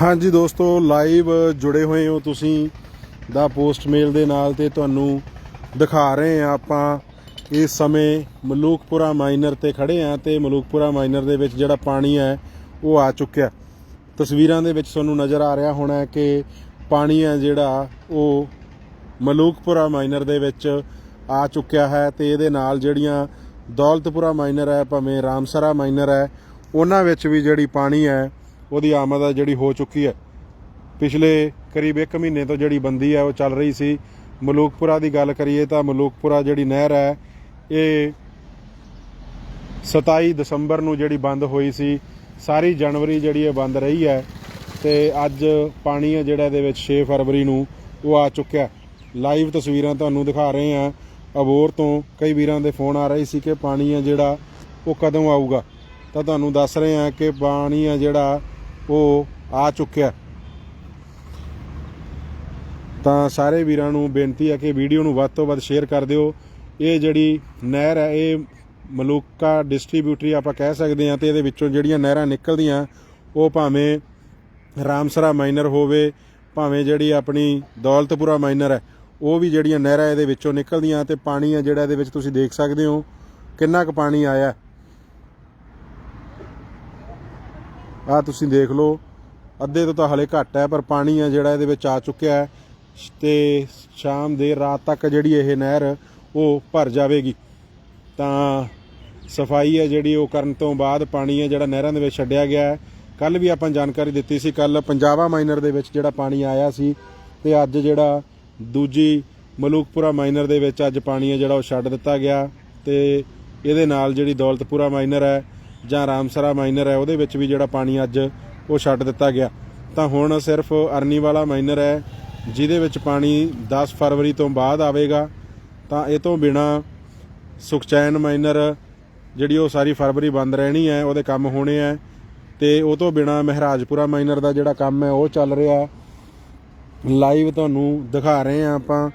ਹਾਂਜੀ ਦੋਸਤੋ ਲਾਈਵ ਜੁੜੇ ਹੋਏ ਹੋ ਤੁਸੀਂ ਦਾ ਪੋਸਟ ਮੇਲ ਦੇ ਨਾਲ ਤੇ ਤੁਹਾਨੂੰ ਦਿਖਾ ਰਹੇ ਆ ਆਪਾਂ ਇਸ ਸਮੇਂ ਮਲੂਕਪੁਰਾ ਮਾਈਨਰ ਤੇ ਖੜੇ ਆ ਤੇ ਮਲੂਕਪੁਰਾ ਮਾਈਨਰ ਦੇ ਵਿੱਚ ਜਿਹੜਾ ਪਾਣੀ ਹੈ ਉਹ ਆ ਚੁੱਕਿਆ। ਤਸਵੀਰਾਂ ਦੇ ਵਿੱਚ ਤੁਹਾਨੂੰ ਨਜ਼ਰ ਆ ਰਿਹਾ ਹੋਣਾ ਕਿ ਪਾਣੀ ਹੈ ਜਿਹੜਾ ਉਹ ਮਲੂਕਪੁਰਾ ਮਾਈਨਰ ਦੇ ਵਿੱਚ ਆ ਚੁੱਕਿਆ ਹੈ ਤੇ ਇਹਦੇ ਨਾਲ ਜਿਹੜੀਆਂ ਦੌਲਤਪੁਰਾ ਮਾਈਨਰ ਹੈ, ਭਾਵੇਂ ਰਾਮਸਰਾ ਮਾਈਨਰ ਹੈ, ਉਹਨਾਂ ਵਿੱਚ ਵੀ ਜਿਹੜੀ ਪਾਣੀ ਹੈ ਉਹਦੀ ਆਮਦ ਹੈ ਜਿਹੜੀ ਹੋ ਚੁੱਕੀ ਹੈ। ਪਿਛਲੇ ਕਰੀਬ 1 ਮਹੀਨੇ ਤੋਂ ਜਿਹੜੀ ਬੰਦੀ ਹੈ ਉਹ ਚੱਲ ਰਹੀ ਸੀ। ਮਲੂਕਪੁਰਾ ਦੀ ਗੱਲ ਕਰੀਏ ਤਾਂ ਮਲੂਕਪੁਰਾ ਜਿਹੜੀ ਨਹਿਰ ਹੈ, ਇਹ 27 ਦਸੰਬਰ ਨੂੰ ਜਿਹੜੀ ਬੰਦ ਹੋਈ ਸੀ, ਸਾਰੀ ਜਨਵਰੀ ਜਿਹੜੀ ਇਹ ਬੰਦ ਰਹੀ ਹੈ ਤੇ ਅੱਜ ਪਾਣੀ ਹੈ ਜਿਹੜਾ ਇਹਦੇ ਵਿੱਚ 6 ਫਰਵਰੀ ਨੂੰ ਉਹ ਆ ਚੁੱਕਿਆ। ਲਾਈਵ ਤਸਵੀਰਾਂ ਤੁਹਾਨੂੰ ਦਿਖਾ ਰਹੇ ਹਾਂ। ਅਬੋਰ ਤੋਂ ਕਈ ਵੀਰਾਂ ਦੇ ਫੋਨ ਆ ਰਹੇ ਸੀ ਕਿ ਪਾਣੀ ਹੈ ਜਿਹੜਾ ਉਹ ਕਦੋਂ ਆਊਗਾ। ਤਾਂ ਤੁਹਾਨੂੰ ਦੱਸ ਰਹੇ ਹਾਂ ਕਿ ਪਾਣੀ ਹੈ ਜਿਹੜਾ ਉਹ ਆ ਚੁੱਕਿਆ ਤਾਂ ਸਾਰੇ ਵੀਰਾਂ ਨੂੰ ਬੇਨਤੀ ਹੈ ਕਿ ਵੀਡੀਓ ਨੂੰ ਵੱਧ ਤੋਂ ਵੱਧ ਸ਼ੇਅਰ ਕਰ ਦਿਓ। ਇਹ ਜਿਹੜੀ ਨਹਿਰ ਹੈ, ਇਹ ਮਲੂਕਾ ਡਿਸਟ੍ਰੀਬਿਊਟਰੀ ਆਪਾਂ ਕਹਿ ਸਕਦੇ ਹਾਂ ਤੇ ਇਹਦੇ ਵਿੱਚੋਂ ਜਿਹੜੀਆਂ ਨਹਿਰਾਂ ਨਿਕਲਦੀਆਂ, ਉਹ ਭਾਵੇਂ ਰਾਮਸਰਾ ਮਾਈਨਰ ਹੋਵੇ, ਭਾਵੇਂ ਜਿਹੜੀ ਆਪਣੀ ਦੌਲਤਪੁਰਾ ਮਾਈਨਰ ਹੈ, ਉਹ ਵੀ ਜਿਹੜੀਆਂ ਨਹਿਰਾਂ ਇਹਦੇ ਵਿੱਚੋਂ ਨਿਕਲਦੀਆਂ ਤੇ ਪਾਣੀ ਆ ਜਿਹੜਾ ਇਹਦੇ ਵਿੱਚ ਤੁਸੀਂ ਦੇਖ ਸਕਦੇ ਹੋ, ਕਿੰਨਾ ਕੁ ਪਾਣੀ ਆਇਆ ਆ ਤੁਸੀਂ ਦੇਖ ਲਓ, ਅੱਧੇ ਤੋਂ ਤਾਂ ਹਲੇ ਘੱਟ ਹੈ, ਪਰ ਪਾਣੀ ਆ ਜਿਹੜਾ ਇਹਦੇ ਵਿੱਚ ਆ ਚੁੱਕਿਆ ਹੈ। ਤੇ ਸ਼ਾਮ ਦੇ ਰਾਤ ਤੱਕ ਜਿਹੜੀ ਇਹ ਨਹਿਰ, ਉਹ ਭਰ ਜਾਵੇਗੀ। ਤਾਂ ਸਫ਼ਾਈ ਹੈ ਜਿਹੜੀ, ਉਹ ਕਰਨ ਤੋਂ ਬਾਅਦ ਪਾਣੀ ਹੈ ਜਿਹੜਾ ਨਹਿਰਾਂ ਦੇ ਵਿੱਚ ਛੱਡਿਆ ਗਿਆ ਹੈ। ਕੱਲ ਵੀ ਆਪਾਂ ਜਾਣਕਾਰੀ ਦਿੱਤੀ ਸੀ ਕੱਲ ਪੰਜਾਬਾ ਮਾਈਨਰ ਦੇ ਵਿੱਚ ਜਿਹੜਾ ਪਾਣੀ ਆਇਆ ਸੀ, ਤੇ ਅੱਜ ਜਿਹੜਾ ਦੂਜੀ ਮਲੂਕਪੁਰਾ ਮਾਈਨਰ ਦੇ ਵਿੱਚ ਅੱਜ ਪਾਣੀ ਹੈ ਜਿਹੜਾ ਉਹ ਛੱਡ ਦਿੱਤਾ ਗਿਆ। ਤੇ ਇਹਦੇ ਨਾਲ ਜਿਹੜੀ ਦੌਲਤਪੁਰਾ ਮਾਈਨਰ ਹੈ ਜਾਂ ਰਾਮਸਰਾ ਮਾਈਨਰ ਹੈ, ਉਹਦੇ ਵਿੱਚ ਵੀ ਜਿਹੜਾ ਪਾਣੀ ਅੱਜ ਉਹ ਛੱਡ ਦਿੱਤਾ ਗਿਆ। ਤਾਂ ਹੁਣ ਸਿਰਫ ਅਰਨੀ ਵਾਲਾ ਮਾਈਨਰ ਹੈ, ਜਿਹਦੇ ਵਿੱਚ ਪਾਣੀ 10 ਫਰਵਰੀ ਤੋਂ ਬਾਅਦ ਆਵੇਗਾ। ਤਾਂ ਇਹ ਤੋਂ ਬਿਨਾ ਸੁਖਚੈਨ ਮਾਈਨਰ, ਜਿਹੜੀ ਉਹ ਸਾਰੀ ਫਰਵਰੀ ਬੰਦ ਰਹਿਣੀ ਹੈ, ਉਹਦੇ ਕੰਮ ਹੋਣੇ ਹੈ। ਤੇ ਉਹ ਤੋਂ ਬਿਨਾ ਮਹਿਰਾਜਪੁਰਾ ਮਾਈਨਰ ਦਾ ਜਿਹੜਾ ਕੰਮ ਹੈ, ਉਹ ਚੱਲ ਰਿਹਾ ਲਾਈਵ ਤੁਹਾਨੂੰ ਦਿਖਾ ਰਹੇ ਹਾਂ ਆਪਾਂ।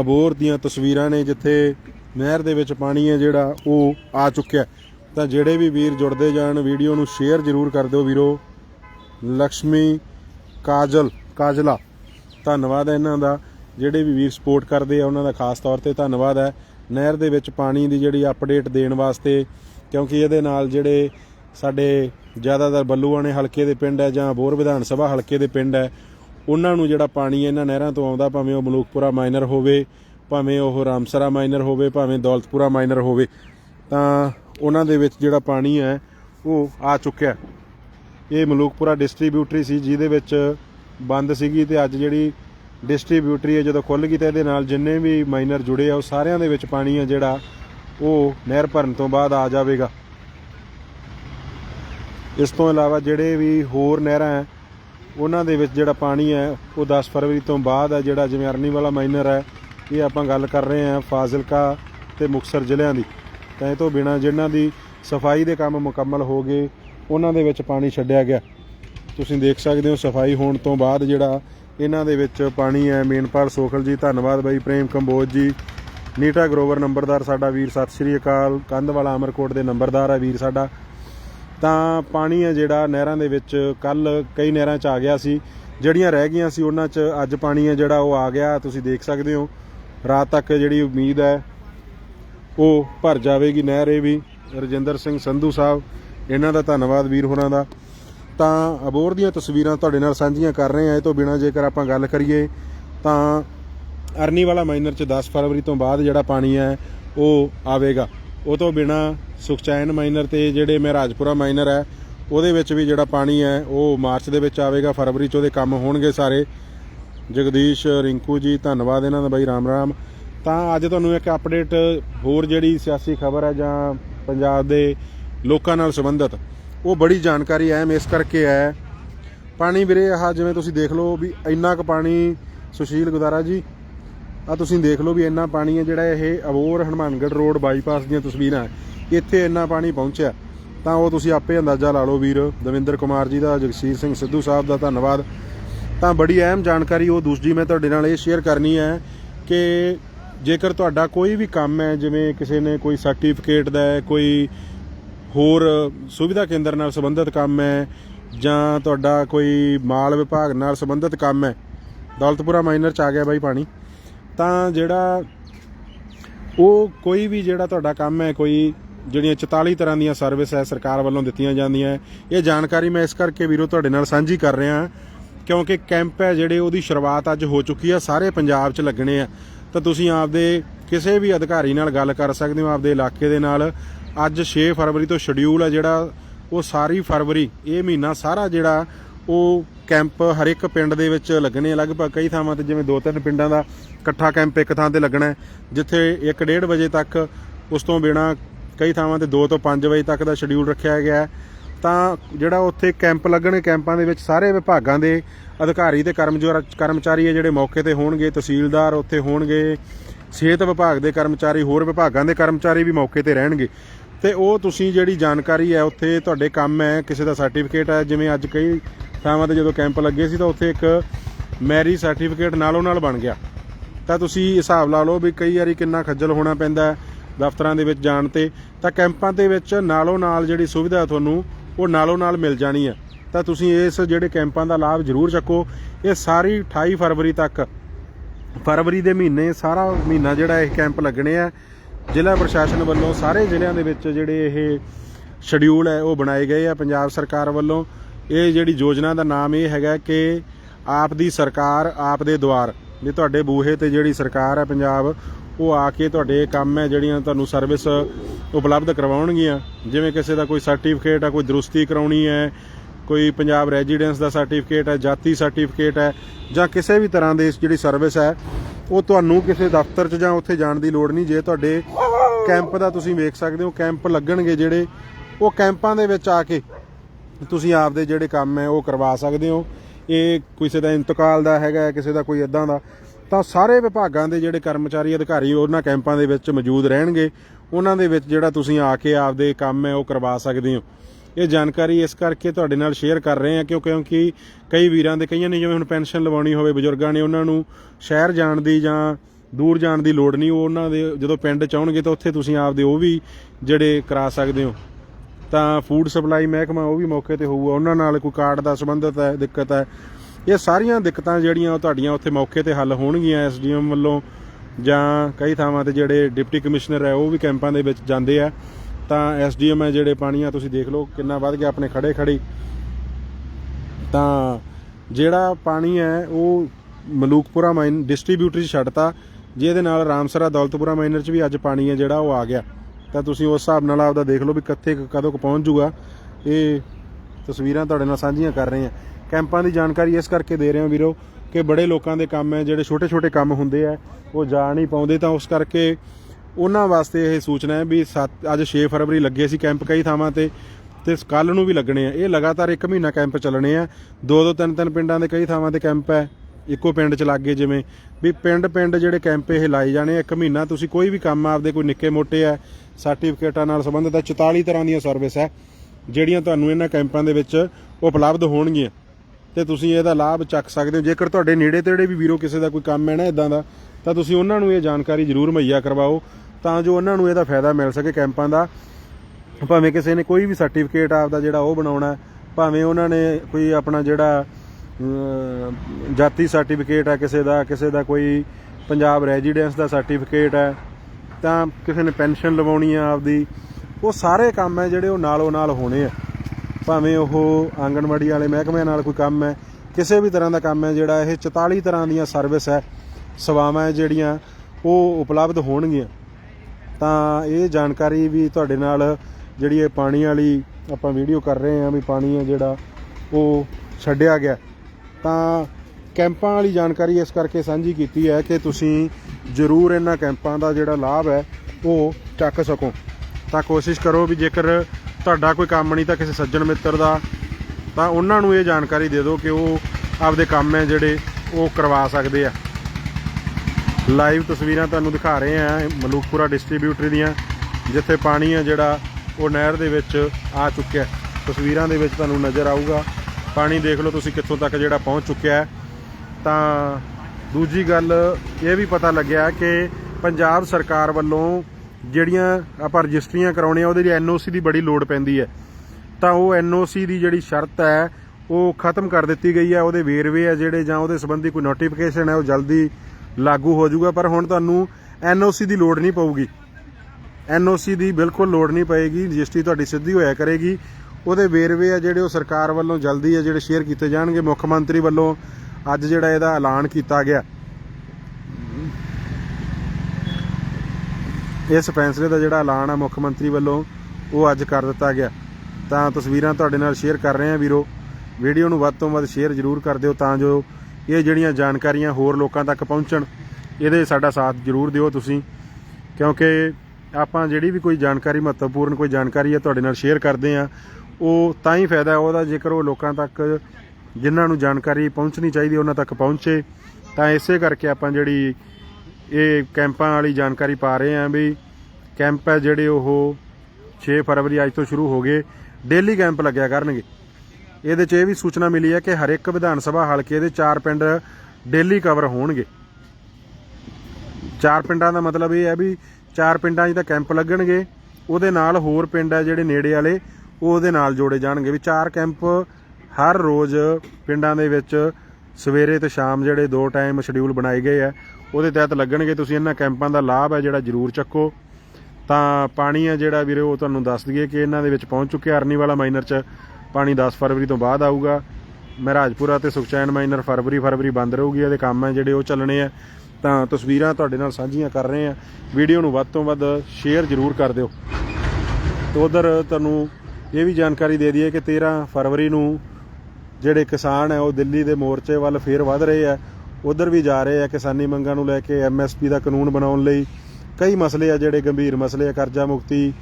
ਅਬੋਰ ਦੀਆਂ ਤਸਵੀਰਾਂ ਨੇ, ਜਿੱਥੇ ਨਹਿਰ ਦੇ ਵਿੱਚ ਪਾਣੀ ਹੈ ਜਿਹੜਾ, ਉਹ ਆ ਚੁੱਕਿਆ ਤਾਂ ਜਿਹੜੇ ਵੀ ਵੀਰ ਜੁੜਦੇ ਜਾਣ, ਵੀਡੀਓ ਨੂੰ ਸ਼ੇਅਰ ਜ਼ਰੂਰ ਕਰ ਦਿਓ ਵੀਰੋ। ਲక్ష్ਮੀ ਕਾਜਲ, ਕਾਜਲਾ, ਧੰਨਵਾਦ ਹੈ ਇਹਨਾਂ ਦਾ। ਜਿਹੜੇ ਵੀ ਵੀਰ ਸਪੋਰਟ ਕਰਦੇ ਆ, ਉਹਨਾਂ ਦਾ ਖਾਸ ਤੌਰ ਤੇ ਧੰਨਵਾਦ ਹੈ। ਨਹਿਰ ਦੇ ਵਿੱਚ ਪਾਣੀ ਦੀ ਜਿਹੜੀ ਅਪਡੇਟ ਦੇਣ ਵਾਸਤੇ, ਕਿਉਂਕਿ ਇਹਦੇ ਨਾਲ ਜਿਹੜੇ ਸਾਡੇ ਜ਼ਿਆਦਾਤਰ ਬੱਲੂਆਣੇ ਹਲਕੇ ਦੇ ਪਿੰਡ ਹੈ ਜਾਂ ਬੋਰ ਵਿਧਾਨ ਸਭਾ ਹਲਕੇ ਦੇ ਪਿੰਡ ਹੈ, ਉਹਨਾਂ ਨੂੰ ਜਿਹੜਾ ਪਾਣੀ ਇਹਨਾਂ ਨਹਿਰਾਂ ਤੋਂ ਆਉਂਦਾ, ਭਾਵੇਂ ਉਹ ਮਲੂਕਪੁਰਾ ਮਾਈਨਰ ਹੋਵੇ, ਭਾਵੇਂ ਉਹ ਰਾਮਸਰਾ ਮਾਈਨਰ ਹੋਵੇ, ਭਾਵੇਂ ਦੌਲਤਪੁਰਾ ਮਾਈਨਰ ਹੋਵੇ, ਤਾਂ ਉਹਨਾਂ ਦੇ ਵਿੱਚ ਜਿਹੜਾ ਪਾਣੀ ਹੈ, ਉਹ ਆ ਚੁੱਕਿਆ ਇਹ ਮਲੂਕਪੁਰਾ ਡਿਸਟ੍ਰੀਬਿਊਟਰੀ ਸੀ, ਜਿਹਦੇ ਵਿੱਚ ਬੰਦ ਸੀਗੀ ਤੇ ਅੱਜ ਜਿਹੜੀ ਡਿਸਟ੍ਰੀਬਿਊਟਰੀ ਹੈ, ਜਦੋਂ ਖੁੱਲ ਗਈ ਤੇ ਇਹਦੇ ਨਾਲ ਜਿੰਨੇ ਵੀ ਮਾਈਨਰ ਜੁੜੇ ਆ, ਉਹ ਸਾਰਿਆਂ ਦੇ ਵਿੱਚ ਪਾਣੀ ਹੈ ਜਿਹੜਾ, ਉਹ ਨਹਿਰ ਭਰਨ ਤੋਂ ਬਾਅਦ ਆ ਜਾਵੇਗਾ। ਇਸ ਤੋਂ ਇਲਾਵਾ ਜਿਹੜੇ ਵੀ ਹੋਰ ਨਹਿਰਾਂ ਹੈ, ਉਹਨਾਂ ਦੇ ਵਿੱਚ ਜਿਹੜਾ ਪਾਣੀ ਹੈ, ਉਹ 10 ਫਰਵਰੀ ਤੋਂ ਬਾਅਦ ਹੈ, ਜਿਹੜਾ ਜਿਵੇਂ ਅਰਨੀ ਵਾਲਾ ਮਾਈਨਰ ਹੈ, ਇਹ ਆਪਾਂ ਗੱਲ ਕਰ ਰਹੇ ਹਾਂ ਫਾਜ਼ਿਲਕਾ ਤੇ ਮੁਕਸਰ ਜ਼ਿਲ੍ਹਿਆਂ ਦੀ। ਤਾਂ ਇਹ ਤੋਂ ਬਿਨਾ ਜਿਨ੍ਹਾਂ ਦੀ ਸਫ਼ਾਈ ਦੇ ਕੰਮ ਮੁਕੰਮਲ ਹੋ ਗਏ, ਉਹਨਾਂ ਦੇ ਵਿੱਚ ਪਾਣੀ ਛੱਡਿਆ ਗਿਆ। ਤੁਸੀਂ ਦੇਖ ਸਕਦੇ ਹੋ, ਸਫ਼ਾਈ ਹੋਣ ਤੋਂ ਬਾਅਦ ਜਿਹੜਾ ਇਹਨਾਂ ਦੇ ਵਿੱਚ ਪਾਣੀ ਹੈ ਮੇਨਪਾਲ ਸੋਖਲ ਜੀ, ਧੰਨਵਾਦ ਬਾਈ ਪ੍ਰੇਮ ਕੰਬੋਜ ਜੀ। ਨੀਟਾ ਗਰੋਵਰ ਨੰਬਰਦਾਰ ਸਾਡਾ ਵੀਰ, ਸਤਿ ਸ੍ਰੀ ਅਕਾਲ। ਕੰਧਵਾਲਾ ਅਮਰਕੋਟ ਦੇ ਨੰਬਰਦਾਰ ਹੈ ਵੀਰ ਸਾਡਾ। ਤਾਂ ਪਾਣੀ ਹੈ ਜਿਹੜਾ ਨਹਿਰਾਂ ਦੇ ਵਿੱਚ, ਕੱਲ ਕਈ ਨਹਿਰਾਂ 'ਚ ਆ ਗਿਆ ਸੀ। ਜਿਹੜੀਆਂ ਰਹਿ ਗਈਆਂ ਸੀ, ਉਹਨਾਂ 'ਚ ਅੱਜ ਪਾਣੀ ਹੈ ਜਿਹੜਾ ਉਹ ਆ ਗਿਆ। ਤੁਸੀਂ ਦੇਖ ਸਕਦੇ ਹੋ, ਰਾਤ ਤੱਕ ਜਿਹੜੀ ਉਮੀਦ ਹੈ ਉਹ ਭਰ ਜਾਵੇਗੀ ਨਹਿਰ ਇਹ ਵੀ, ਰਜਿੰਦਰ ਸਿੰਘ ਸੰਧੂ ਸਾਹਿਬ, ਇਹਨਾਂ ਦਾ ਧੰਨਵਾਦ ਵੀਰ ਹੋਰਾਂ ਦਾ। ਤਾਂ ਅਬੋਰ ਦੀਆਂ ਤਸਵੀਰਾਂ ਤੁਹਾਡੇ ਨਾਲ ਸਾਂਝੀਆਂ ਕਰ ਰਹੇ ਹਾਂ, ਇਹ ਤੋਂ ਬਿਨਾ ਜੇਕਰ ਆਪਾਂ ਗੱਲ ਕਰੀਏ, ਤਾਂ ਅਰਨੀ ਵਾਲਾ ਮਾਈਨਰ 'ਚ 10 ਫਰਵਰੀ ਤੋਂ ਬਾਅਦ ਜਿਹੜਾ ਪਾਣੀ ਹੈ, ਉਹ ਆਵੇਗਾ। ਉਹ ਤੋਂ ਬਿਨਾ ਸੁਖਚੈਨ ਮਾਈਨਰ ਤੇ ਜਿਹੜੇ ਮਹਾਰਾਜਪੁਰਾ ਮਾਈਨਰ ਹੈ, ਉਹਦੇ ਵਿੱਚ ਵੀ ਜਿਹੜਾ ਪਾਣੀ ਹੈ, ਉਹ ਮਾਰਚ ਦੇ ਵਿੱਚ ਆਵੇਗਾ, ਫਰਵਰੀ 'ਚ ਉਹਦੇ ਕੰਮ ਹੋਣਗੇ ਸਾਰੇ। ਜਗਦੀਸ਼ ਰਿੰਕੂ ਜੀ, ਧੰਨਵਾਦ ਇਹਨਾਂ ਦਾ ਬਾਈ, ਰਾਮ ਰਾਮ। ਤਾਂ ਅੱਜ ਤੁਹਾਨੂੰ ਇੱਕ ਅਪਡੇਟ ਹੋਰ ਜਿਹੜੀ ਸਿਆਸੀ ਖਬਰ ਹੈ ਜਾਂ ਪੰਜਾਬ ਦੇ ਲੋਕਾਂ ਨਾਲ ਸੰਬੰਧਿਤ, ਉਹ ਬੜੀ ਜਾਣਕਾਰੀ ਐਮ ਇਸ ਕਰਕੇ ਹੈ। ਪਾਣੀ ਵੀਰੇ, ਆਹ ਜਿਵੇਂ ਤੁਸੀਂ ਦੇਖ ਲਓ ਵੀ ਇੰਨਾ ਕੁ ਪਾਣੀ, ਸੁਸ਼ੀਲ ਗੁਦਾਰਾ ਜੀ ਆ ਤੁਸੀਂ ਦੇਖ ਲਓ ਵੀ ਇੰਨਾ ਪਾਣੀ ਹੈ ਜਿਹੜਾ ਇਹ ਅਬੋਰ ਹਨੂਮਾਨਗੜ੍ਹ ਰੋਡ ਬਾਈਪਾਸ ਦੀਆਂ ਤਸਵੀਰਾਂ ਇੱਥੇ ਇੰਨਾ ਪਾਣੀ ਪਹੁੰਚਿਆ। ਤਾਂ ਉਹ ਤੁਸੀਂ ਆਪੇ ਅੰਦਾਜ਼ਾ ਲਾ ਲਓ ਵੀਰ, ਦਵਿੰਦਰ ਕੁਮਾਰ ਜੀ ਦਾ, ਜਗਸੀਰ ਸਿੰਘ ਸਿੱਧੂ ਸਾਹਿਬ ਦਾ ਧੰਨਵਾਦ। ਤਾਂ ਬੜੀ ਅਹਿਮ ਜਾਣਕਾਰੀ ਉਹ ਦੂਸਰੀ ਮੈਂ ਤੁਹਾਡੇ ਨਾਲ ਇਹ ਸ਼ੇਅਰ ਕਰਨੀ ਹੈ ਕਿ ਜੇਕਰ ਤੁਹਾਡਾ ਕੋਈ ਵੀ ਕੰਮ ਹੈ, ਜਿਵੇਂ ਕਿਸੇ ਨੇ ਕੋਈ ਸਰਟੀਫਿਕੇਟ ਦਾ ਹੈ, ਕੋਈ ਹੋਰ ਸੁਵਿਧਾ ਕੇਂਦਰ ਨਾਲ ਸੰਬੰਧਿਤ ਕੰਮ ਹੈ, ਜਾਂ ਤੁਹਾਡਾ ਕੋਈ ਮਾਲ ਵਿਭਾਗ ਨਾਲ ਸੰਬੰਧਿਤ ਕੰਮ ਹੈ, ਦੌਲਤਪੁਰਾ ਮਾਈਨਰ ਚ ਆ ਗਿਆ ਬਾਈ ਪਾਣੀ, ਤਾਂ ਜਿਹੜਾ ਉਹ ਕੋਈ ਵੀ ਜਿਹੜਾ ਤੁਹਾਡਾ ਕੰਮ ਹੈ, ਕੋਈ ਜਿਹੜੀਆਂ 44 ਤਰ੍ਹਾਂ ਦੀਆਂ ਸਰਵਿਸ ਹੈ, ਸਰਕਾਰ ਵੱਲੋਂ ਦਿੱਤੀਆਂ ਜਾਂਦੀਆਂ ਇਹ ਜਾਣਕਾਰੀ ਮੈਂ ਇਸ ਕਰਕੇ ਵੀਰੋ ਤੁਹਾਡੇ ਨਾਲ ਸਾਂਝੀ ਕਰ ਰਿਹਾ, ਕਿਉਂਕਿ ਕੈਂਪ ਹੈ ਜਿਹੜੇ ਉਹਦੀ ਸ਼ੁਰੂਆਤ ਅੱਜ ਹੋ ਚੁੱਕੀ ਆ, ਸਾਰੇ ਪੰਜਾਬ 'ਚ ਲੱਗਣੇ ਆ। ਤਾਂ ਤੁਸੀਂ ਆਪਦੇ ਕਿਸੇ ਵੀ ਅਧਿਕਾਰੀ ਨਾਲ ਗੱਲ ਕਰ ਸਕਦੇ ਹੋ ਆਪਦੇ ਇਲਾਕੇ ਦੇ ਨਾਲ। ਅੱਜ 6 ਫਰਵਰੀ ਤੋਂ ਸ਼ਡਿਊਲ ਹੈ ਜਿਹੜਾ ਉਹ ਸਾਰੀ ਫਰਵਰੀ ਇਹ ਮਹੀਨਾ ਸਾਰਾ ਜਿਹੜਾ ਉਹ ਕੈਂਪ ਹਰ ਇੱਕ ਪਿੰਡ ਦੇ ਵਿੱਚ ਲੱਗਣੇ ਆ। ਲਗਭਗ ਕਈ ਥਾਵਾਂ ਤੇ ਜਿਵੇਂ ਦੋ ਤਿੰਨ ਪਿੰਡਾਂ ਦਾ ਇਕੱਠਾ ਕੈਂਪ ਇੱਕ ਥਾਂ ਤੇ ਲੱਗਣਾ ਹੈ, ਜਿੱਥੇ 1:30 ਵਜੇ ਤੱਕ ਉਸ ਤੋਂ ਬਿਨਾ ਕਈ ਥਾਵਾਂ ਤੇ 2 ਤੋਂ 5 ਵਜੇ ਤੱਕ ਦਾ ਸ਼ਡਿਊਲ ਰੱਖਿਆ ਗਿਆ ਹੈ। ਤਾਂ ਜਿਹੜਾ ਉੱਥੇ ਕੈਂਪ ਲੱਗਣੇ ਕੈਂਪਾਂ ਦੇ ਵਿੱਚ ਸਾਰੇ ਵਿਭਾਗਾਂ ਦੇ ਅਧਿਕਾਰੀ ਤੇ ਕਰਮਚਾਰੀ ਕਰਮਚਾਰੀ ਹੈ ਜਿਹੜੇ ਮੌਕੇ ਤੇ ਹੋਣਗੇ, ਤਹਿਸੀਲਦਾਰ ਉੱਥੇ ਹੋਣਗੇ, ਸਿਹਤ ਵਿਭਾਗ ਦੇ ਕਰਮਚਾਰੀ, ਹੋਰ ਵਿਭਾਗਾਂ ਦੇ ਕਰਮਚਾਰੀ ਵੀ ਮੌਕੇ ਤੇ ਰਹਿਣਗੇ। ਤੇ ਉਹ ਤੁਸੀਂ ਜਿਹੜੀ ਜਾਣਕਾਰੀ ਹੈ, ਉੱਥੇ ਤੁਹਾਡੇ ਕੰਮ ਹੈ, ਕਿਸੇ ਦਾ ਸਰਟੀਫਿਕੇਟ ਹੈ, ਜਿਵੇਂ ਅੱਜ ਕਈ ਥਾਵਾਂ ਤੇ ਜਦੋਂ ਕੈਂਪ ਲੱਗੇ ਸੀ ਤਾਂ ਉੱਥੇ ਇੱਕ ਮੈਰੀ ਸਰਟੀਫਿਕੇਟ ਨਾਲੋਂ ਨਾਲ ਬਣ ਗਿਆ। ਤਾਂ ਤੁਸੀਂ ਹਿਸਾਬ ਲਾ ਲਓ ਵੀ ਕਈ ਵਾਰੀ ਕਿੰਨਾ ਖੱਜਲ ਹੋਣਾ ਪੈਂਦਾ ਦਫ਼ਤਰਾਂ ਦੇ ਵਿੱਚ ਜਾਣ ਤੇ। ਤਾਂ ਕੈਂਪਾਂ ਦੇ ਵਿੱਚ ਨਾਲੋਂ ਨਾਲ ਜਿਹੜੀ ਸੁਵਿਧਾ ਤੁਹਾਨੂੰ ਉਹ ਨਾਲੋਂ ਨਾਲ ਮਿਲ ਜਾਣੀ ਹੈ ਤਾਂ ਤੁਸੀਂ ਇਸ ਜਿਹੜੇ ਕੈਂਪਾਂ ਦਾ ਲਾਭ ਜ਼ਰੂਰ ਚੱਕੋ। ਇਹ ਸਾਰੀ 28 ਫਰਵਰੀ ਤੱਕ, ਫਰਵਰੀ ਦੇ ਮਹੀਨੇ ਸਾਰਾ ਮਹੀਨਾ ਜਿਹੜਾ ਇਹ ਕੈਂਪ ਲੱਗਣੇ ਆ। ਜ਼ਿਲ੍ਹਾ ਪ੍ਰਸ਼ਾਸਨ ਵੱਲੋਂ ਸਾਰੇ ਜ਼ਿਲ੍ਹਿਆਂ ਦੇ ਵਿੱਚ ਜਿਹੜੇ ਇਹ ਸ਼ਡਿਊਲ ਹੈ, ਉਹ ਬਣਾਏ ਗਏ ਆ ਪੰਜਾਬ ਸਰਕਾਰ ਵੱਲੋਂ। ਇਹ ਜਿਹੜੀ ਯੋਜਨਾ ਦਾ ਨਾਮ ਇਹ ਹੈਗਾ ਕਿ ਆਪ ਦੀ ਸਰਕਾਰ, ਆਪ ਦੇ ਦੁਆਰ ਵੀ ਤੁਹਾਡੇ ਬੂਹੇ ਤੇ ਜਿਹੜੀ ਸਰਕਾਰ ਹੈ ਪੰਜਾਬ ਉਹ ਆ ਕੇ ਤੁਹਾਡੇ ਕੰਮ ਹੈ, ਜਿਹੜੀਆਂ ਤੁਹਾਨੂੰ ਸਰਵਿਸ ਉਪਲਬਧ ਕਰਵਾਉਣਗੀਆਂ। ਜਿਵੇਂ ਕਿਸੇ ਦਾ ਕੋਈ ਸਰਟੀਫਿਕੇਟ ਹੈ ਕੋਈ ਦਰੁਸਤੀ ਕਰਾਉਣੀ ਹੈ, ਕੋਈ ਪੰਜਾਬ ਰੈਜ਼ੀਡੈਂਸ ਦਾ ਸਰਟੀਫਿਕੇਟ ਹੈ, ਜਾਤੀ ਸਰਟੀਫਿਕੇਟ ਹੈ, ਜਾਂ ਕਿਸੇ ਵੀ ਤਰ੍ਹਾਂ ਦੇ ਜਿਹੜੀ ਸਰਵਿਸ ਹੈ, ਉਹ ਤੁਹਾਨੂੰ ਕਿਸੇ ਦਫ਼ਤਰ 'ਚ ਜਾਂ ਉੱਥੇ ਜਾਣ ਦੀ ਲੋੜ ਨਹੀਂ। ਜੇ ਤੁਹਾਡੇ ਕੈਂਪ ਦਾ ਤੁਸੀਂ ਵੇਖ ਸਕਦੇ ਹੋ, ਕੈਂਪ ਲੱਗਣਗੇ ਜਿਹੜੇ, ਉਹ ਕੈਂਪਾਂ ਦੇ ਵਿੱਚ ਆ ਕੇ ਤੁਸੀਂ ਆਪਦੇ ਜਿਹੜੇ ਕੰਮ ਹੈ, ਉਹ ਕਰਵਾ ਸਕਦੇ ਹੋ। ਇਹ ਕਿਸੇ ਦਾ ਇੰਤਕਾਲ ਦਾ ਹੈਗਾ, ਕਿਸੇ ਦਾ ਕੋਈ ਇਦਾਂ ਦਾ। ਤਾਂ ਸਾਰੇ ਵਿਭਾਗਾਂ ਦੇ ਜਿਹੜੇ ਕਰਮਚਾਰੀ, ਅਧਿਕਾਰੀ ਉਹਨਾਂ ਕੈਂਪਾਂ ਦੇ ਵਿੱਚ ਮੌਜੂਦ ਰਹਿਣਗੇ। ਉਹਨਾਂ ਦੇ ਵਿੱਚ ਜਿਹੜਾ ਤੁਸੀਂ ਆ ਕੇ ਆਪਦੇ ਕੰਮ ਹੈ, ਉਹ ਕਰਵਾ ਸਕਦੇ ਹੋ। ਇਹ ਜਾਣਕਾਰੀ ਇਸ ਕਰਕੇ ਤੁਹਾਡੇ ਨਾਲ ਸ਼ੇਅਰ ਕਰ ਰਹੇ ਹਾਂ ਕਿਉਂ ਕਿਉਂਕਿ ਕਈ ਵੀਰਾਂ ਦੇ, ਕਈਆਂ ਨੇ ਜਿਵੇਂ ਹੁਣ ਪੈਨਸ਼ਨ ਲਵਾਉਣੀ ਹੋਵੇ, ਬਜ਼ੁਰਗਾਂ ਨੇ ਉਹਨਾਂ ਨੂੰ ਸ਼ਹਿਰ ਜਾਣ ਦੀ ਜਾਂ ਦੂਰ ਜਾਣ ਦੀ ਲੋੜ ਨਹੀਂ, ਉਹ ਉਹਨਾਂ ਦੇ ਜਦੋਂ ਪਿੰਡ ਚ ਤਾਂ ਉੱਥੇ ਤੁਸੀਂ ਆਪਦੇ ਉਹ ਵੀ ਜਿਹੜੇ ਕਰਾ ਸਕਦੇ ਹੋ। ਤਾਂ ਫੂਡ ਸਪਲਾਈ ਮਹਿਕਮਾ ਉਹ ਵੀ ਮੌਕੇ ਤੇ ਹੋਊਗਾ। ਉਹਨਾਂ ਨਾਲ ਕੋਈ ਕਾਰਡ ਦਾ ਸੰਬੰਧਤ ਹੈ, ਦਿੱਕਤ ਹੈ ਇਹ ਸਾਰੀਆਂ ਦਿੱਕਤਾਂ ਜਿਹੜੀਆਂ ਉਹ ਤੁਹਾਡੀਆਂ ਉੱਥੇ ਮੌਕੇ ਤੇ ਹੱਲ ਹੋਣਗੀਆਂ ਐਸਡੀਐਮ ਵੱਲੋਂ ਜਾਂ ਕਈ ਥਾਵਾਂ ਤੇ ਜਿਹੜੇ ਡਿਪਟੀ ਕਮਿਸ਼ਨਰ ਹੈ ਉਹ ਵੀ ਕੈਂਪਾਂ ਦੇ ਵਿੱਚ ਜਾਂਦੇ ਆ। ਤਾਂ ਐਸਡੀਐਮ ਹੈ ਜਿਹੜੇ ਪਾਣੀਆਂ, ਤੁਸੀਂ ਦੇਖ ਲਓ ਕਿੰਨਾ ਵੱਧ ਗਿਆ ਆਪਣੇ ਖੜੇ ਖੜੀ ਤਾਂ ਜਿਹੜਾ ਪਾਣੀ ਹੈ ਉਹ ਮਲੂਕਪੁਰਾ ਮਾਈਨ, ਡਿਸਟ੍ਰੀਬਿਊਟਰ 'ਚ ਛੱਡਤਾ। ਜਿਹਦੇ ਨਾਲ ਰਾਮਸਰਾ, ਦੌਲਤਪੁਰਾ ਮਾਈਨਰ 'ਚ ਵੀ ਅੱਜ ਪਾਣੀ ਹੈ ਜਿਹੜਾ ਉਹ ਆ ਗਿਆ। ਤਾਂ ਤੁਸੀਂ ਉਸ ਹਿਸਾਬ ਨਾਲ ਆਪਦਾ ਦੇਖ ਲਓ ਵੀ ਕਿੱਥੇ ਕਦੋਂ ਕੁ ਪਹੁੰਚ ਜੂਗਾ। ਇਹ ਤਸਵੀਰਾਂ ਤੁਹਾਡੇ ਨਾਲ ਸਾਂਝੀਆਂ ਕਰ ਰਹੇ ਹਾਂ। ਕੈਂਪਾਂ ਦੀ ਜਾਣਕਾਰੀ ਇਸ ਕਰਕੇ ਦੇ ਰਹੇ ਹਾਂ ਵੀਰੋ ਕਿ ਬੜੇ ਲੋਕਾਂ ਦੇ ਕੰਮ ਹੈ, ਜਿਹੜੇ ਛੋਟੇ ਛੋਟੇ ਕੰਮ ਹੁੰਦੇ ਆ, ਉਹ ਜਾ ਨਹੀਂ ਪਾਉਂਦੇ ਤਾਂ ਉਸ ਕਰਕੇ ਉਹਨਾਂ ਵਾਸਤੇ ਇਹ ਸੂਚਨਾ ਹੈ ਵੀ ਸੱਤ- ਅੱਜ 6 ਫਰਵਰੀ ਲੱਗੇ ਸੀ ਕੈਂਪ ਕਈ ਥਾਵਾਂ ਤੇ ਤੇ ਕੱਲ ਨੂੰ ਵੀ ਲੱਗਣੇ ਆ। ਇਹ ਲਗਾਤਾਰ 1 ਮਹੀਨਾ ਕੈਂਪ ਚੱਲਣੇ ਆ। ਦੋ ਦੋ, ਤਿੰਨ ਤਿੰਨ ਪਿੰਡਾਂ ਦੇ ਕਈ ਥਾਵਾਂ ਤੇ ਕੈਂਪ ਹੈ। ਇੱਕੋ ਪਿੰਡ ਚ ਲੱਗੇ ਜਿਵੇਂ ਵੀ ਪਿੰਡ ਪਿੰਡ ਜਿਹੜੇ ਕੈਂਪ ਇਹ ਲਾਏ ਜਾਣੇ ਇੱਕ ਮਹੀਨਾ ਤੁਸੀਂ ਕੋਈ ਵੀ ਕੰਮ ਆਪਦੇ ਕੋਈ ਨਿੱਕੇ ਮੋਟੇ ਆ, ਸਰਟੀਫਿਕੇਟਾਂ ਨਾਲ ਸੰਬੰਧਿਤ ਹੈ 44 ਤਰ੍ਹਾਂ ਦੀਆਂ ਸਰਵਿਸ ਹੈ, ਜਿਹੜੀਆਂ ਤੁਹਾਨੂੰ ਇਹਨਾਂ ਕੈਂਪਾਂ ਦੇ ਵਿੱਚ ਉਪਲਬਧ ਹੋਣਗੀਆਂ। ਤੇ ਤੁਸੀਂ ਇਹਦਾ ਲਾਭ ਚੱਕ ਸਕਦੇ ਹੋ। ਜੇਕਰ ਤੁਹਾਡੇ ਨੇੜੇ ਤੇੜੇ ਵੀ ਵੀਰੋ ਕਿਸੇ ਦਾ ਕੋਈ ਕੰਮ ਹੈ ਨਾ ਇਦਾਂ ਦਾ, ਤਾਂ ਤੁਸੀਂ ਉਹਨਾਂ ਨੂੰ ਇਹ ਜਾਣਕਾਰੀ ਜ਼ਰੂਰ ਮੁਹੱਈਆ ਕਰਵਾਓ, ਤਾਂ ਜੋ ਉਹਨਾਂ ਨੂੰ ਇਹਦਾ ਫਾਇਦਾ ਮਿਲ ਸਕੇ ਕੈਂਪਾਂ ਦਾ। ਭਾਵੇਂ ਕਿਸੇ ਨੇ ਕੋਈ ਵੀ ਸਰਟੀਫਿਕੇਟ ਆਪਦਾ ਜਿਹੜਾ ਉਹ ਬਣਾਉਣਾ ਭਾਵੇਂ ਉਹਨਾਂ ਨੇ ਕੋਈ ਆਪਣਾ ਜਿਹੜਾ ਜਾਤੀ ਸਰਟੀਫਿਕੇਟ ਹੈ ਕਿਸੇ ਦਾ ਕਿਸੇ ਦਾ ਕੋਈ ਪੰਜਾਬ ਰੈਜ਼ੀਡੈਂਸ ਦਾ ਸਰਟੀਫਿਕੇਟ ਹੈ, ਤਾਂ ਕਿਸੇ ਨੇ ਪੈਨਸ਼ਨ ਲਵਾਉਣੀ ਆ ਆਪਦੀ, ਉਹ ਸਾਰੇ ਕੰਮ ਹੈ ਜਿਹੜੇ ਉਹ ਨਾਲੋਂ ਨਾਲ ਹੋਣੇ ਆ। ਭਾਵੇਂ ਉਹ ਆਂਗਣਵਾੜੀ ਵਾਲੇ ਮਹਿਕਮਿਆਂ ਨਾਲ ਕੋਈ ਕੰਮ ਹੈ, ਕਿਸੇ ਵੀ ਤਰ੍ਹਾਂ ਦਾ ਕੰਮ ਹੈ, ਜਿਹੜਾ ਇਹ 44 ਤਰ੍ਹਾਂ ਦੀਆਂ ਸਰਵਿਸ ਹੈ, ਸੇਵਾਵਾਂ ਹੈ ਜਿਹੜੀਆਂ ਉਹ ਉਪਲਬਧ ਹੋਣਗੀਆਂ। ਤਾਂ ਇਹ ਜਾਣਕਾਰੀ ਵੀ ਤੁਹਾਡੇ ਨਾਲ ਜਿਹੜੀ ਇਹ ਪਾਣੀ ਵਾਲੀ ਆਪਾਂ ਵੀਡੀਓ ਕਰ ਰਹੇ ਹਾਂ ਵੀ ਪਾਣੀ ਹੈ ਜਿਹੜਾ ਉਹ ਛੱਡਿਆ ਗਿਆ। ਤਾਂ ਕੈਂਪਾਂ ਵਾਲੀ ਜਾਣਕਾਰੀ ਇਸ ਕਰਕੇ ਸਾਂਝੀ ਕੀਤੀ ਹੈ ਕਿ ਤੁਸੀਂ ਜ਼ਰੂਰ ਇਹਨਾਂ ਕੈਂਪਾਂ ਦਾ ਜਿਹੜਾ ਲਾਭ ਹੈ, ਉਹ ਚੱਕ ਸਕੋ। ਤਾਂ ਕੋਸ਼ਿਸ਼ ਕਰੋ ਵੀ ਜੇਕਰ ਤੁਹਾਡਾ ਕੋਈ ਕੰਮ ਨਹੀਂ ਤਾਂ ਕਿਸੇ ਸੱਜਣ ਮਿੱਤਰ ਦਾ, ਤਾਂ ਉਹਨਾਂ ਨੂੰ ਇਹ ਜਾਣਕਾਰੀ ਦੇ ਦਿਓ ਕਿ ਉਹ ਆਪਦੇ ਕੰਮ ਹੈ ਜਿਹੜੇ ਉਹ ਕਰਵਾ ਸਕਦੇ ਆ। ਲਾਈਵ ਤਸਵੀਰਾਂ ਤੁਹਾਨੂੰ ਦਿਖਾ ਰਹੇ ਆ ਮਲੂਕਪੁਰਾ ਡਿਸਟ੍ਰੀਬਿਊਟਰ ਦੀਆਂ, ਜਿੱਥੇ ਪਾਣੀ ਹੈ ਜਿਹੜਾ ਉਹ ਨਹਿਰ ਦੇ ਵਿੱਚ ਆ ਚੁੱਕਿਆ ਤਸਵੀਰਾਂ ਦੇ ਵਿੱਚ ਤੁਹਾਨੂੰ ਨਜ਼ਰ ਆਊਗਾ। ਪਾਣੀ ਦੇਖ ਲਓ ਤੁਸੀਂ ਕਿੱਥੋਂ ਤੱਕ ਜਿਹੜਾ ਪਹੁੰਚ ਚੁੱਕਿਆ ਤਾਂ ਦੂਜੀ ਗੱਲ ਇਹ ਵੀ ਪਤਾ ਲੱਗਿਆ ਕਿ ਪੰਜਾਬ ਸਰਕਾਰ ਵੱਲੋਂ ਜਿਹੜੀਆਂ ਆਪਾਂ ਰਜਿਸਟਰੀਆਂ ਕਰਾਉਣੀਆਂ, ਉਹਦੇ ਲਈ ਐਨਓਸੀ ਦੀ ਬੜੀ ਲੋੜ ਪੈਂਦੀ ਹੈ। ਤਾਂ ਉਹ ਐਨਓਸੀ ਦੀ ਜਿਹੜੀ ਸ਼ਰਤ ਹੈ, ਉਹ ਖਤਮ ਕਰ ਦਿੱਤੀ ਗਈ ਹੈ। ਉਹਦੇ ਵੇਰਵੇ ਆ ਜਿਹੜੇ, ਜਾਂ ਉਹਦੇ ਸੰਬੰਧੀ ਕੋਈ ਨੋਟੀਫਿਕੇਸ਼ਨ ਹੈ, ਉਹ ਜਲਦੀ ਲਾਗੂ ਹੋ ਜਾਊਗਾ। ਪਰ ਹੁਣ ਤੁਹਾਨੂੰ ਐਨਓਸੀ ਦੀ ਲੋੜ ਨਹੀਂ ਪਊਗੀ। ਐਨਓਸੀ ਦੀ ਬਿਲਕੁਲ ਲੋੜ ਨਹੀਂ ਪਏਗੀ। ਰਜਿਸਟਰੀ ਤੁਹਾਡੀ ਸਿੱਧੀ ਹੋਇਆ ਕਰੇਗੀ। ਉਹਦੇ ਵੇਰਵੇ ਆ ਜਿਹੜੇ, ਉਹ ਸਰਕਾਰ ਵੱਲੋਂ ਜਲਦੀ ਆ ਜਿਹੜੇ ਸ਼ੇਅਰ ਕੀਤੇ ਜਾਣਗੇ। ਮੁੱਖ ਮੰਤਰੀ ਵੱਲੋਂ ਅੱਜ ਜਿਹੜਾ ਇਹਦਾ ਐਲਾਨ ਕੀਤਾ ਗਿਆ। ਇਸ ਫੈਸਲੇ ਦਾ ਜਿਹੜਾ ਐਲਾਨ ਆ ਮੁੱਖ ਮੰਤਰੀ ਵੱਲੋਂ, ਉਹ ਅੱਜ ਕਰ ਦਿੱਤਾ ਗਿਆ। ਤਾਂ ਤਸਵੀਰਾਂ ਤੁਹਾਡੇ ਨਾਲ ਸ਼ੇਅਰ ਕਰ ਰਹੇ ਹਾਂ ਵੀਰੋ। ਵੀਡੀਓ ਨੂੰ ਵੱਧ ਤੋਂ ਵੱਧ ਸ਼ੇਅਰ ਜ਼ਰੂਰ ਕਰ ਦਿਓ ਤਾਂ ਜੋ ਇਹ ਜਿਹੜੀਆਂ ਜਾਣਕਾਰੀਆਂ ਹੋਰ ਲੋਕਾਂ ਤੱਕ ਪਹੁੰਚਣ, ਇਹਦੇ ਸਾਡਾ ਸਾਥ ਜ਼ਰੂਰ ਦਿਓ ਤੁਸੀਂ। ਕਿਉਂਕਿ ਆਪਾਂ ਜਿਹੜੀ ਵੀ ਕੋਈ ਜਾਣਕਾਰੀ, ਮਹੱਤਵਪੂਰਨ ਕੋਈ ਜਾਣਕਾਰੀ ਹੈ ਤੁਹਾਡੇ ਨਾਲ ਸ਼ੇਅਰ ਕਰਦੇ ਆ ਉਹ ਤਾਂ ਹੀ ਫਾਇਦਾ ਉਹਦਾ ਜੇਕਰ ਉਹ ਲੋਕਾਂ ਤੱਕ ਜਿਨ੍ਹਾਂ ਨੂੰ ਜਾਣਕਾਰੀ ਪਹੁੰਚਣੀ ਚਾਹੀਦੀ, ਉਹਨਾਂ ਤੱਕ ਪਹੁੰਚੇ, ਤਾਂ ਇਸੇ ਕਰਕੇ ਆਪਾਂ ਜਿਹੜੀ ਇਹ ਕੈਂਪਾਂ ਵਾਲੀ ਜਾਣਕਾਰੀ ਪਾ ਰਹੇ ਆਂ ਵੀ ਕੈਂਪ ਹੈ ਜਿਹੜੇ ਉਹ 6 ਫਰਵਰੀ ਅੱਜ ਤੋਂ ਸ਼ੁਰੂ ਹੋ ਗਏ। ਡੇਲੀ ਕੈਂਪ ਲੱਗਿਆ ਕਰਨਗੇ। ਇਹਦੇ 'ਚ ਇਹ ਵੀ ਸੂਚਨਾ ਮਿਲੀ ਹੈ ਕਿ ਹਰ ਇੱਕ ਵਿਧਾਨ ਸਭਾ ਹਲਕੇ ਦੇ ਚਾਰ ਪਿੰਡ ਡੇਲੀ ਕਵਰ ਹੋਣਗੇ। ਚਾਰ ਪਿੰਡਾਂ ਦਾ ਮਤਲਬ ਇਹ ਹੈ ਵੀ ਚਾਰ ਪਿੰਡਾਂ 'ਚ ਤਾਂ ਕੈਂਪ ਲੱਗਣਗੇ। ਉਹਦੇ ਨਾਲ ਹੋਰ ਪਿੰਡ ਹੈ ਜਿਹੜੇ ਨੇੜੇ ਵਾਲੇ, ਉਹ ਉਹਦੇ ਨਾਲ ਜੋੜੇ ਜਾਣਗੇ ਵੀ ਚਾਰ ਕੈਂਪ ਹਰ ਰੋਜ਼ ਪਿੰਡਾਂ ਦੇ ਵਿੱਚ ਸਵੇਰੇ ਤੇ ਸ਼ਾਮ ਜਿਹੜੇ ਦੋ ਟਾਈਮ ਸ਼ਡਿਊਲ ਬਣਾਏ ਗਏ ਆ। ਉਹਦੇ ਤਹਿਤ ਲੱਗਣਗੇ, ਤੁਸੀਂ ਇਹਨਾਂ ਕੈਂਪਾਂ ਦਾ ਲਾਭ ਹੈ ਜਿਹੜਾ ਜ਼ਰੂਰ ਚੱਕੋ। ਤਾਂ ਪਾਣੀ ਹੈ ਜਿਹੜਾ ਵੀਰੇ, ਉਹ ਤੁਹਾਨੂੰ ਦੱਸ ਦਈਏ ਕਿ ਇਹਨਾਂ ਦੇ ਵਿੱਚ ਪਹੁੰਚ ਚੁੱਕਿਆ ਅਰਨੀ ਵਾਲਾ ਮਾਈਨਰ 'ਚ ਪਾਣੀ 10 ਫਰਵਰੀ ਤੋਂ ਬਾਅਦ ਆਊਗਾ। ਮਹਿਰਾਜਪੁਰਾ ਤੇ ਸੁਖਚੈਨ ਮਾਈਨਰ ਫਰਵਰੀ ਫਰਵਰੀ ਬੰਦ ਰਹੂਗੀ। ਇਹਦੇ ਕੰਮ ਹੈ ਜਿਹੜੇ ਉਹ ਚੱਲਣੇ ਆ ਤਾਂ ਤਸਵੀਰਾਂ ਤੁਹਾਡੇ ਨਾਲ ਸਾਂਝੀਆਂ ਕਰ ਰਹੇ ਆ ਵੀਡੀਓ ਨੂੰ ਵੱਧ ਤੋਂ ਵੱਧ ਸ਼ੇਅਰ ਜ਼ਰੂਰ ਕਰ ਦਿਓ। ਤੇ ਉਧਰ ਤੁਹਾਨੂੰ ਇਹ ਵੀ ਜਾਣਕਾਰੀ ਦੇ ਦਈਏ ਕਿ 13 ਫਰਵਰੀ ਨੂੰ ਜਿਹੜੇ ਕਿਸਾਨ ਹੈ, ਉਹ ਦਿੱਲੀ ਦੇ ਮੋਰਚੇ ਵੱਲ ਫੇਰ ਵਧ ਰਹੇ ਆ ਉਧਰ ਵੀ ਜਾ ਰਹੇ ਆ ਕਿਸਾਨੀ ਮੰਗਾਂ ਨੂੰ ਲੈ ਕੇ ਐਮਐਸਪੀ ਦਾ ਕਾਨੂੰਨ ਬਣਾਉਣ ਲਈ। ਕਈ ਮਸਲੇ ਆ ਜਿਹੜੇ ਗੰਭੀਰ ਮਸਲੇ ਆ, ਕਰਜ਼ਾ ਮੁਕਤੀ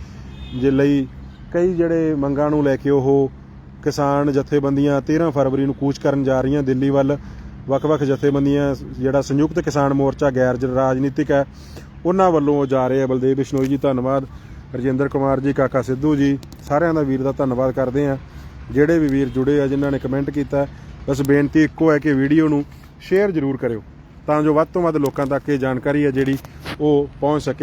ਜੇ ਲਈ। ਕਈ ਜਿਹੜੇ ਮੰਗਾਂ ਨੂੰ ਲੈ ਕੇ ਉਹ ਕਿਸਾਨ ਜਥੇਬੰਦੀਆਂ 13 ਫਰਵਰੀ ਨੂੰ ਕੂਚ ਕਰਨ ਜਾ ਰਹੀਆਂ ਦਿੱਲੀ ਵੱਲ। ਵੱਖ-ਵੱਖ ਜਥੇਬੰਦੀਆਂ, ਜਿਹੜਾ ਸੰਯੁਕਤ ਕਿਸਾਨ ਮੋਰਚਾ ਗੈਰ ਜ- ਰਾਜਨੀਤਿਕ ਹੈ, ਉਹਨਾਂ ਵੱਲੋਂ ਉਹ ਜਾ ਰਹੇ ਆ। ਬਲਦੇਵ ਬਿਸ਼ਨੋਈ ਜੀ, ਧੰਨਵਾਦ। ਰਜਿੰਦਰ ਕੁਮਾਰ ਜੀ, ਕਾਕਾ ਸਿੱਧੂ ਜੀ, ਸਾਰਿਆਂ ਦਾ ਵੀਰ ਦਾ ਧੰਨਵਾਦ ਕਰਦੇ ਆ। ਜਿਹੜੇ ਵੀ ਵੀਰ ਜੁੜੇ ਆ, ਜਿਨ੍ਹਾਂ ਨੇ ਕਮੈਂਟ ਕੀਤਾ, ਬਸ ਬੇਨਤੀ ਇੱਕੋ ਹੈ ਕਿ ਵੀਡੀਓ ਨੂੰ ਸ਼ੇਅਰ ਜ਼ਰੂਰ ਕਰਿਓ ਤਾਂ ਜੋ ਵੱਧ ਤੋਂ ਵੱਧ ਲੋਕਾਂ ਤੱਕ ਇਹ ਜਾਣਕਾਰੀ ਹੈ ਜਿਹੜੀ ਉਹ ਪਹੁੰਚ ਸਕੇ।